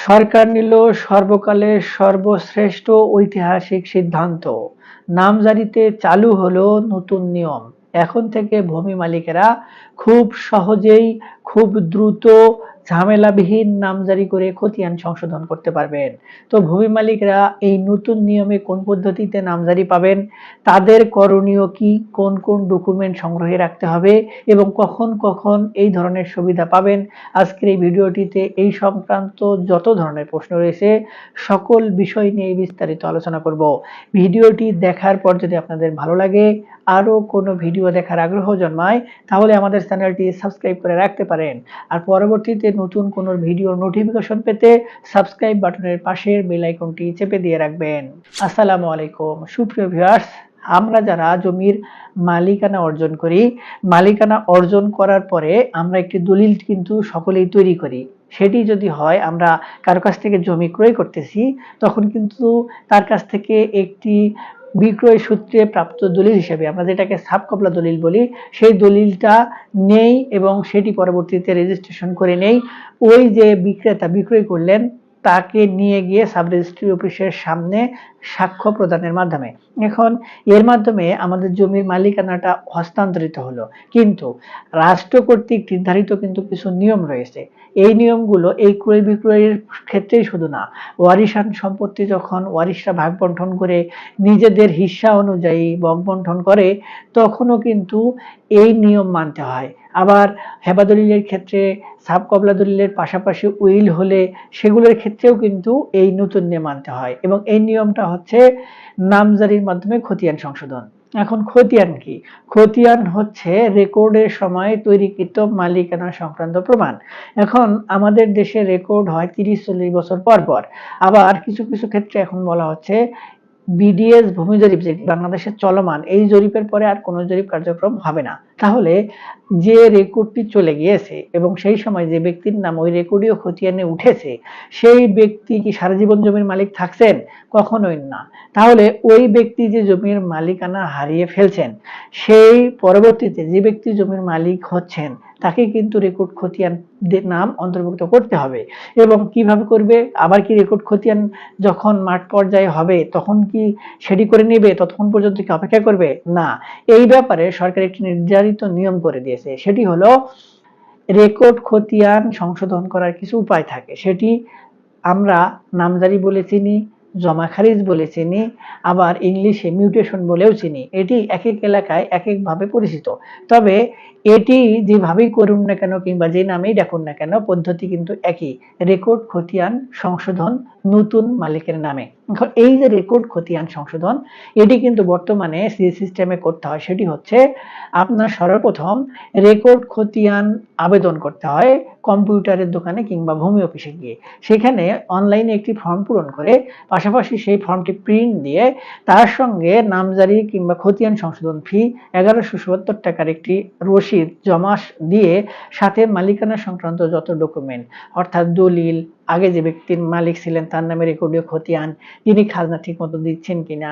সরকার নিল সর্বকালের সর্বশ্রেষ্ঠ ঐতিহাসিক সিদ্ধান্ত। নামজারিতে চালু হলো নতুন নিয়ম। এখন থেকে ভূমি মালিকেরা খুব সহজেই খুব দ্রুত ঝামেলাবিহীন নামজারি করে খতিয়ান সংশোধন করতে পারবেন। তো ভূমি মালিকরা এই নতুন নিয়মে কোন পদ্ধতিতে নামজারি পাবেন? তাদের করণীয় কি? কোন কোন ডকুমেন্ট সংগ্রহে রাখতে হবে? এবং কখন কখন এই ধরনের সুবিধা পাবেন? আজকের এই ভিডিওটিতে এই সংক্রান্ত যত ধরনের প্রশ্ন রয়েছে, সকল বিষয় নিয়ে বিস্তারিত আলোচনা করব। ভিডিওটি দেখার পর যদি আপনাদের ভালো লাগে, আরও কোনো ভিডিও দেখার আগ্রহ জন্মায়, তাহলে আমাদের চ্যানেলটি সাবস্ক্রাইব করে রাখতে পারেন। আর পরবর্তীতে নতুন কোনো ভিডিওর নোটিফিকেশন পেতে সাবস্ক্রাইব বাটনের পাশের বেল আইকনটি চেপে দিয়ে রাখবেন। আসসালামু আলাইকুম। সুপ্রিয় ভিউয়ার্স আমরা যারা জমির মালিকানা অর্জন করি, মালিকানা অর্জন করার পরে আমরা একটি দলিল কিন্তু সকলেই তৈরি করি। সেটি যদি হয়, আমরা কারও কাছ থেকে জমি ক্রয় করতেছি, তখন কিন্তু তার কাছ থেকে একটি বিক্রয় সূত্রে প্রাপ্ত দলিল হিসেবে, আমরা যেটাকে সাবকপলা দলিল বলি, সেই দলিলটা নেই এবং সেটি পরবর্তীতে রেজিস্ট্রেশন করে নেই। ওই যে বিক্রেতা বিক্রয় করলেন, তাকে নিয়ে গিয়ে সাব রেজিস্ট্রি অফিসের সামনে সাক্ষ্য প্রদানের মাধ্যমে। এখন, এর মাধ্যমে আমাদের জমির মালিকানাটা হস্তান্তরিত হলো। কিন্তু, রাষ্ট্র কর্তৃক নির্ধারিত কিন্তু কিছু নিয়ম রয়েছে। এই নিয়মগুলো এই ক্রয় বিক্রয়ের ক্ষেত্রেই শুধু না, ওয়ারিশান সম্পত্তি যখন ওয়ারিশরা ভাগ বন্টন করে নিজেদের হিস্সা অনুযায়ী ভাগ বন্টন করে, তখনও কিন্তু এই নিয়ম মানতে হয়। আবার হেবা দলিলের ক্ষেত্রে, সাব কবলা দলিলের পাশাপাশি উইল হলে সেগুলোর ক্ষেত্রেও কিন্তু এই নতুন নিয়ম মানতে হয়। এবং এই নিয়মটা হচ্ছে নামজারির মাধ্যমে খতিয়ান সংশোধন। এখন খতিয়ান কি? খতিয়ান হচ্ছে রেকর্ডের সময় তৈরিকৃত মালিকানা সংক্রান্ত প্রমাণ। এখন আমাদের দেশে রেকর্ড হয় তিরিশ চল্লিশ বছর পর পর। আবার কিছু কিছু ক্ষেত্রে এখন বলা হচ্ছে বিডিএস ভূমি জরিপ যে বাংলাদেশের চলমান, এই জরিপের পরে আর কোনো জরিপ কার্যক্রম হবে না। তাহলে যে রেকর্ডটি চলে গিয়েছে এবং সেই সময় যে ব্যক্তির নাম ওই রেকর্ডীয় খতিয়ানে উঠেছে, সেই ব্যক্তি কি সারা জীবন জমির মালিক থাকছেন? কখনোই না। তাহলে ওই ব্যক্তি যে জমির মালিকানা হারিয়ে ফেলছেন, সেই পরবর্তীতে যে ব্যক্তি জমির মালিক হচ্ছেন, তাকে কিন্তু রেকর্ড খতিয়ান নাম অন্তর্ভুক্ত করতে হবে এবং কীভাবে করবে? আবার কি রেকর্ড খতিয়ান যখন মাঠ পর্যায়ে হবে, তখন কি সেটি করে নেবে? ততক্ষণ পর্যন্ত কি অপেক্ষা করবে? না। এই ব্যাপারে সরকার একটি নির্ধারিত নিয়ম করে দিয়েছে। সেটি হলো, রেকর্ড খতিয়ান সংশোধন করার কিছু উপায় থাকে। সেটি আমরা নামজারি বলে চিনি জমা খারিজ বলে চিনি, আবার ইংলিশে মিউটেশন বলেও চিনি। এটি এক এক এলাকায় এক একভাবে পরিচিত। তবে এটি যেভাবেই করুন না কেন কিংবা যে নামেই ডাকুন না কেন, পদ্ধতি কিন্তু একই। রেকর্ড খতিয়ান সংশোধন নতুন মালিকের নামে। এই যে রেকর্ড খতিয়ান সংশোধন, এটি কিন্তু বর্তমানে সি সিস্টেমে করতে হয় সেটি হচ্ছে আপনার সর্বপ্রথম রেকর্ড খতিয়ান আবেদন করতে হয় কম্পিউটারের দোকানে কিংবা ভূমি অফিসে গিয়ে। সেখানে অনলাইনে একটি ফর্ম পূরণ করে, পাশাপাশি সেই ফর্মটি প্রিন্ট দিয়ে তার সঙ্গে নামজারি কিংবা খতিয়ান সংশোধন ফি এগারোশো সত্তর টাকার একটি রসিদ জমা দিয়ে সাথে মালিকানা সংক্রান্ত যত ডকুমেন্ট অর্থাৎ দলিল, আগে যে ব্যক্তির মালিক ছিলেন তার নামে রেকর্ডীয় খতিয়ান তিনি খাজনা ঠিক মতো দিচ্ছেন কিনা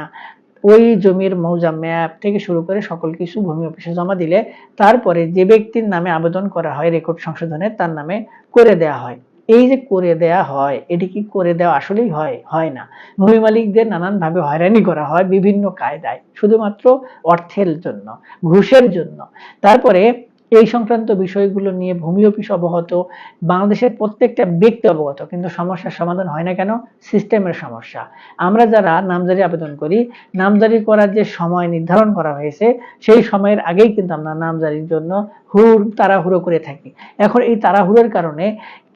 ওই জমির মৌজা ম্যাপ থেকে শুরু করে সকল কিছু ভূমি অফিসে জমা দিলে তারপরে যে ব্যক্তির নামে আবেদন করা হয় রেকর্ড সংশোধনের তার নামে করে দেয়া হয়। এই যে করে দেয়া হয়, এটি কি করে দেওয়া আসলেই হয়? হয় না। ভূমি মালিকদের নানানভাবে হয়রানি করা হয় বিভিন্ন কায়দায়, শুধুমাত্র অর্থের জন্য, ঘুষের জন্য। তারপরে এই সংক্রান্ত বিষয়গুলো নিয়ে ভূমি অফিস অবগত বাংলাদেশের প্রত্যেকটা ব্যক্তি অবগত, কিন্তু সমস্যার সমাধান হয় না কেন? সিস্টেমের সমস্যা। আমরা যারা নামজারি আবেদন করি, নামজারি করার যে সময় নির্ধারণ করা হয়েছে, সেই সময়ের আগেই কিন্তু আমরা নামজারির জন্য হুড় তাড়াহুড়ো করে থাকি। এখন এই তাড়াহুড়োর কারণে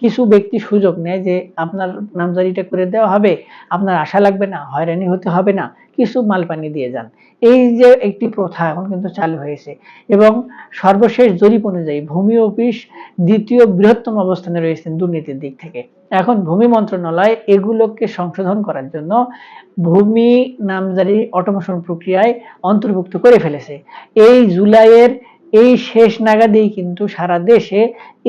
কিছু ব্যক্তি সুযোগ নেয় যে আপনার নামজারিটা করে দেওয়া হবে, আপনার আশা লাগবে না, হয়রানি হতে হবে না, কিছু মাল পানি দিয়ে যান। এই যে একটি প্রথা এখন কিন্তু চালু হয়েছে এবং সর্বশেষ জরিপ অনুযায়ী ভূমি অফিস দ্বিতীয় বৃহত্তম অবস্থানে রয়েছেন দুর্নীতির দিক থেকে। এখন ভূমি মন্ত্রণালয় এগুলোকে সংশোধন করার জন্য ভূমি নামজারি অটোমেশন প্রক্রিয়ায় অন্তর্ভুক্ত করে ফেলেছে। এই জুলাইয়ের এই শেষ নাগাদেই কিন্তু সারা দেশে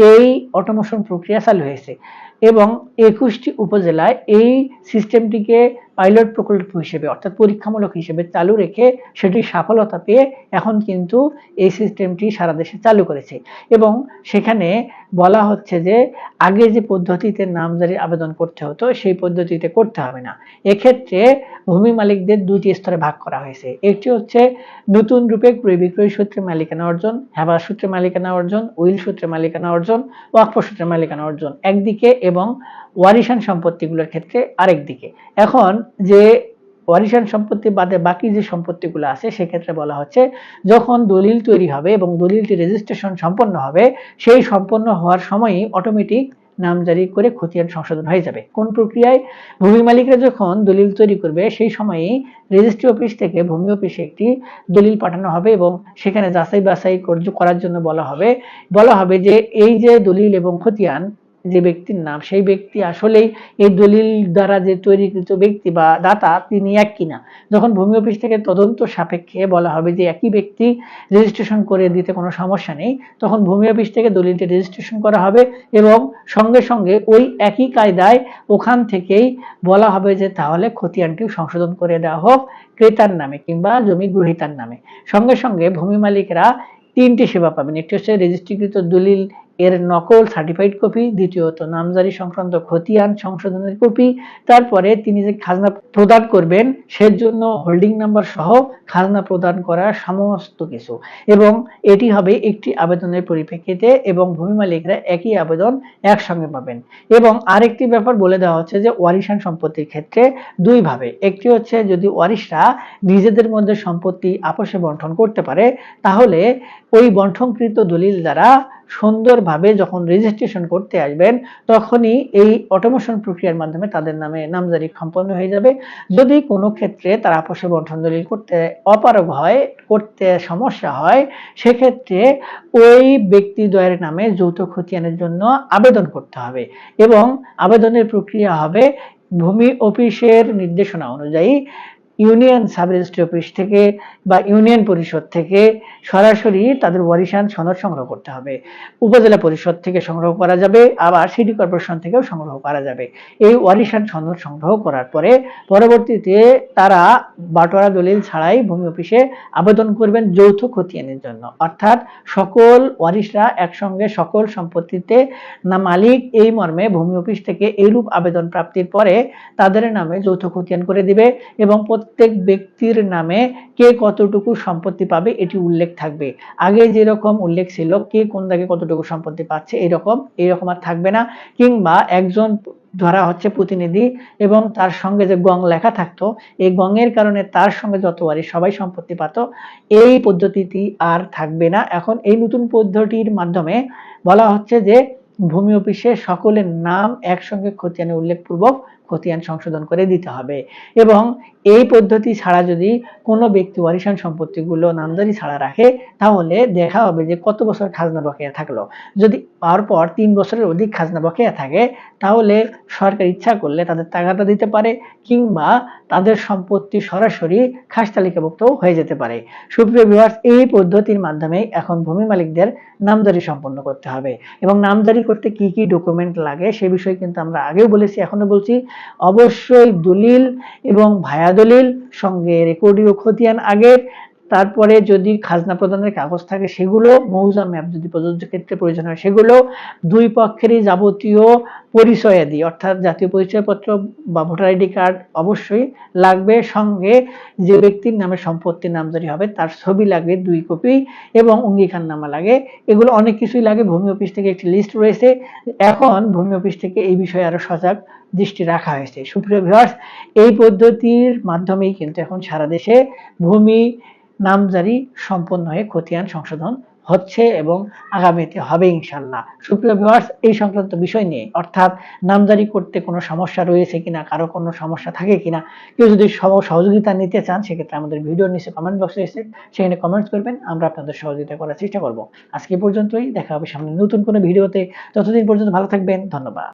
এই অটোমেশন প্রক্রিয়া চালু হয়েছে। এবং একুশটি উপজেলায় এই সিস্টেমটিকে পাইলট প্রকল্প হিসেবে, অর্থাৎ পরীক্ষামূলক হিসেবে চালু রেখে সেটি সফলতা পেয়ে এখন কিন্তু এই সিস্টেমটি সারা দেশে চালু করেছে। এবং সেখানে বলা হচ্ছে যে, আগে যে পদ্ধতিতে নামজারি আবেদন করতে হতো, সেই পদ্ধতিতে করতে হবে না। এক্ষেত্রে ভূমি মালিকদের দুটি স্তরে ভাগ করা হয়েছে। একটি হচ্ছে নতুন রূপে ক্রয় বিক্রয় সূত্রে মালিকানা অর্জন হেবা সূত্রে মালিকানা অর্জন, উইল সূত্রে মালিকানা অর্জন, ওয়াকফ সূত্রে মালিকানা অর্জন, একদিকে এবং ওয়ারিশান সম্পত্তিগুলোর ক্ষেত্রে আরেক দিকে এখন যে ওয়ারিশান সম্পত্তি বাদে বাকি যে সম্পত্তিগুলো আছে, সেক্ষেত্রে বলা হচ্ছে যখন দলিল তৈরি হবে এবং দলিলটি রেজিস্ট্রেশন সম্পন্ন হবে, সেই সম্পন্ন হওয়ার সময়ই অটোমেটিক নামজারি করে খতিয়ান সংশোধন হয়ে যাবে। কোন প্রক্রিয়ায়? ভূমি মালিকরা যখন দলিল তৈরি করবে, সেই সময়েই রেজিস্ট্রি অফিস থেকে ভূমি অফিসে একটি দলিল পাঠানো হবে এবং সেখানে যাচাই বাছাই করার জন্য বলা হবে। বলা হবে যে এই যে দলিল এবং খতিয়ান যে ব্যক্তির নাম, সেই ব্যক্তি আসলেই এই দলিল দ্বারা যে তৈরিকৃত ব্যক্তি বা দাতা, তিনি এক কিনা। যখন ভূমি অফিস থেকে তদন্ত সাপেক্ষে বলা হবে যে একই ব্যক্তি রেজিস্ট্রেশন করে দিতে কোনো সমস্যা নেই, তখন ভূমি অফিস থেকে দলিলটি রেজিস্ট্রেশন করা হবে এবং সঙ্গে সঙ্গে ওই একই কায়দায় ওখান থেকেই বলা হবে যে তাহলে খতিয়ানটিও সংশোধন করে দেওয়া হোক ক্রেতার নামে কিংবা জমি গ্রহিতার নামে। সঙ্গে সঙ্গে ভূমি মালিকরা তিনটি সেবা পাবেন। একটি হচ্ছে রেজিস্ট্রিকৃত দলিল এর নকল সার্টিফাইড কপি দ্বিতীয়ত নামজারি সংক্রান্ত খতিয়ান সংশোধনের কপি তারপরে তিনি যে খাজনা প্রদান করবেন সেজন্য হোল্ডিং নাম্বার সহ খাজনা প্রদান করার সমস্ত কিছু। এবং এটি হবে একটি আবেদনের পরিপ্রেক্ষিতে এবং ভূমি মালিকরা একই আবেদন একসঙ্গে পাবেন। এবং আরেকটি ব্যাপার বলে দেওয়া হচ্ছে যে ওয়ারিশান সম্পত্তির ক্ষেত্রে দুই ভাবে। একটি হচ্ছে যদি ওয়ারিশরা নিজেদের মধ্যে সম্পত্তি আপোষে বন্টন করতে পারে, তাহলে ওই বন্টনকৃত দলিল দ্বারা সুন্দরভাবে যখন রেজিস্ট্রেশন করতে আসবেন, তখনই এই অটোমেশন প্রক্রিয়ার মাধ্যমে তাদের নামে নামজারি সম্পন্ন হয়ে যাবে। যদি কোনো ক্ষেত্রে তারা আপোষে বন্টন দলিল করতে অপারগ হয়, করতে সমস্যা হয়, সেক্ষেত্রে ওই ব্যক্তিদ্বয়ের নামে যৌথ খতিয়ানের জন্য আবেদন করতে হবে এবং আবেদনের প্রক্রিয়া হবে ভূমি অফিসের নির্দেশনা অনুযায়ী। ইউনিয়ন সাব রেজিস্ট্রি অফিস থেকে বা ইউনিয়ন পরিষদ থেকে সরাসরি তাদের ওয়ারিশান সনদ সংগ্রহ করতে হবে। উপজেলা পরিষদ থেকে সংগ্রহ করা যাবে, আবার সিটি কর্পোরেশন থেকেও সংগ্রহ করা যাবে। এই ওয়ারিশান সনদ সংগ্রহ করার পরে পরবর্তীতে তারা বাটোয়ারা দলিল ছাড়াই ভূমি অফিসে আবেদন করবেন যৌথ খতিয়ানের জন্য। অর্থাৎ সকল ওয়ারিশরা একসঙ্গে সকল সম্পত্তিতে না মালিক এই মর্মে ভূমি অফিস থেকে এইরূপ আবেদন প্রাপ্তির পরে তাদের নামে যৌথ খতিয়ান করে দিবে এবং প্রত্যেক ব্যক্তির নামে কে কতটুকু সম্পত্তি পাবে এটি উল্লেখ থাকবে। আগে যেরকম উল্লেখ ছিল কে কোন দাগে কতটুকু সম্পত্তি পাচ্ছে এরকম এরকম আর থাকবে না। কিংবা একজন ধরা হচ্ছে প্রতিনিধি এবং তার সঙ্গে যে গং লেখা থাকতো, এই গঙের কারণে তার সঙ্গে যতবারই সবাই সম্পত্তি পাত, এই পদ্ধতিটি আর থাকবে না। এখন এই নতুন পদ্ধতির মাধ্যমে বলা হচ্ছে যে ভূমি অফিসে সকলের নাম একসঙ্গে খতিয়ানে উল্লেখপূর্বক খতিয়ান সংশোধন করে দিতে হবে। এবং এই পদ্ধতি ছাড়া যদি কোনো ব্যক্তি ওয়ারিশান সম্পত্তিগুলো নামদারি ছাড়া রাখে, তাহলে দেখা হবে যে কত বছর খাজনা বকেয়া থাকল। যদি পর তিন বছরের অধিক খাজনা বকেয়া থাকে, তাহলে সরকার ইচ্ছা করলে তাদের টাকাটা দিতে পারে কিংবা তাদের সম্পত্তি সরাসরি খাস তালিকাভুক্ত হয়ে যেতে পারে। সুপ্রিয় বিভার্স এই পদ্ধতির মাধ্যমে এখন ভূমি মালিকদের নামদারি সম্পন্ন করতে হবে। এবং নামদারি করতে কি কি ডকুমেন্ট লাগে, সে বিষয়ে কিন্তু আমরা আগেও বলেছি এখনও বলছি। অবশ্যই দলিল এবং ভায়া দলিল সঙ্গে রেকর্ডিও খতিয়ান আগের তারপরে যদি খাজনা প্রদানের কাগজ থাকে, সেগুলো মৌজা ম্যাপ যদি প্রযোজ্য ক্ষেত্রে প্রয়োজন হয়, সেগুলো দুই পক্ষেরই যাবতীয় পরিচয়াদি অর্থাৎ জাতীয় পরিচয়পত্র বা ভোটার আইডি কার্ড অবশ্যই লাগবে। সঙ্গে যে ব্যক্তির নামে সম্পত্তির নামজারি হবে, তার ছবি লাগবে, দুই কপি এবং অঙ্গীকার নামা লাগে। এগুলো অনেক কিছুই লাগে। ভূমি অফিস থেকে একটি লিস্ট রয়েছে। এখন ভূমি অফিস থেকে এই বিষয়ে আরও সজাগ দৃষ্টি রাখা হয়েছে। সুপ্রিয় ভিউয়ার্স এই পদ্ধতির মাধ্যমেই কিন্তু এখন সারা দেশে ভূমি নামজারি সম্পন্ন হয়ে খতিয়ান সংশোধন হচ্ছে এবং আগামীতে হবে ইনশাল্লাহ সুপ্রিয় ভিউয়ার্স এই সংক্রান্ত বিষয় নিয়ে, অর্থাৎ নামজারি করতে কোনো সমস্যা রয়েছে কিনা, কারও কোনো সমস্যা থাকে কিনা, কেউ যদি সহযোগিতা নিতে চান, সেক্ষেত্রে আমাদের ভিডিওর নিচে কমেন্ট বক্সে এসে সেখানে কমেন্টস করবেন, আমরা আপনাদের সহযোগিতা করার চেষ্টা করব। আজকে পর্যন্তই, দেখা হবে সামনে নতুন কোনো ভিডিওতে ততদিন পর্যন্ত ভালো থাকবেন, ধন্যবাদ।